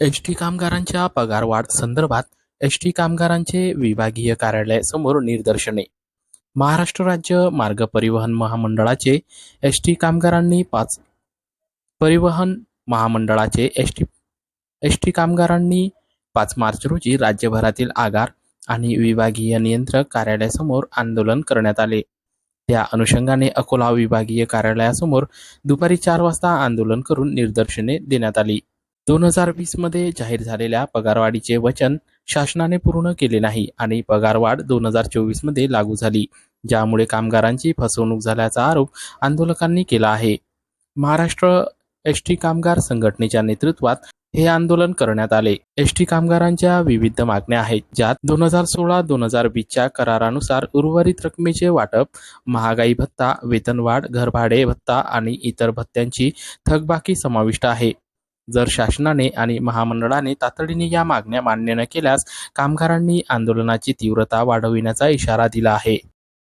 S T कामगारांच्या पगारवाढ संदर्भात एस टी कामगारांचे विभागीय कार्यालयासमोर निदर्शने. महाराष्ट्र राज्य मार्ग परिवहन महामंडळाचे एस टी कामगारांनी पाच परिवहन महामंडळाचे एस टी एस टी कामगारांनी पाच मार्च रोजी राज्यभरातील आगार आणि विभागीय नियंत्रक कार्यालयासमोर आंदोलन करण्यात आले. त्या अनुषंगाने अकोला विभागीय कार्यालयासमोर दुपारी चार वाजता आंदोलन करून निदर्शने देण्यात आली. दोन हजार वीसमध्ये जाहीर झालेल्या पगारवाढीचे वचन शासनाने पूर्ण केले नाही आणि पगारवाढ दोन हजार चोवीसमध्ये लागू झाली ज्यामुळे कामगारांची फसवणूक झाल्याचा आरोप आंदोलकांनी केला आहे. महाराष्ट्र एस टी कामगार संघटनेच्या नेतृत्वात हे आंदोलन करण्यात आले. एस टी कामगारांच्या विविध मागण्या आहेत ज्यात दोन हजार सोळा दोन हजार वीसच्या करारानुसार उर्वरित रकमेचे वाटप महागाई भत्ता वेतनवाढ घरभाडे भत्ता आणि इतर भत्त्यांची थकबाकी समाविष्ट आहे. जर शासनाने आणि महामंडळाने तातडीने या मागण्या मान्य न केल्यास कामगारांनी आंदोलनाची तीव्रता वाढविण्याचा इशारा दिला आहे.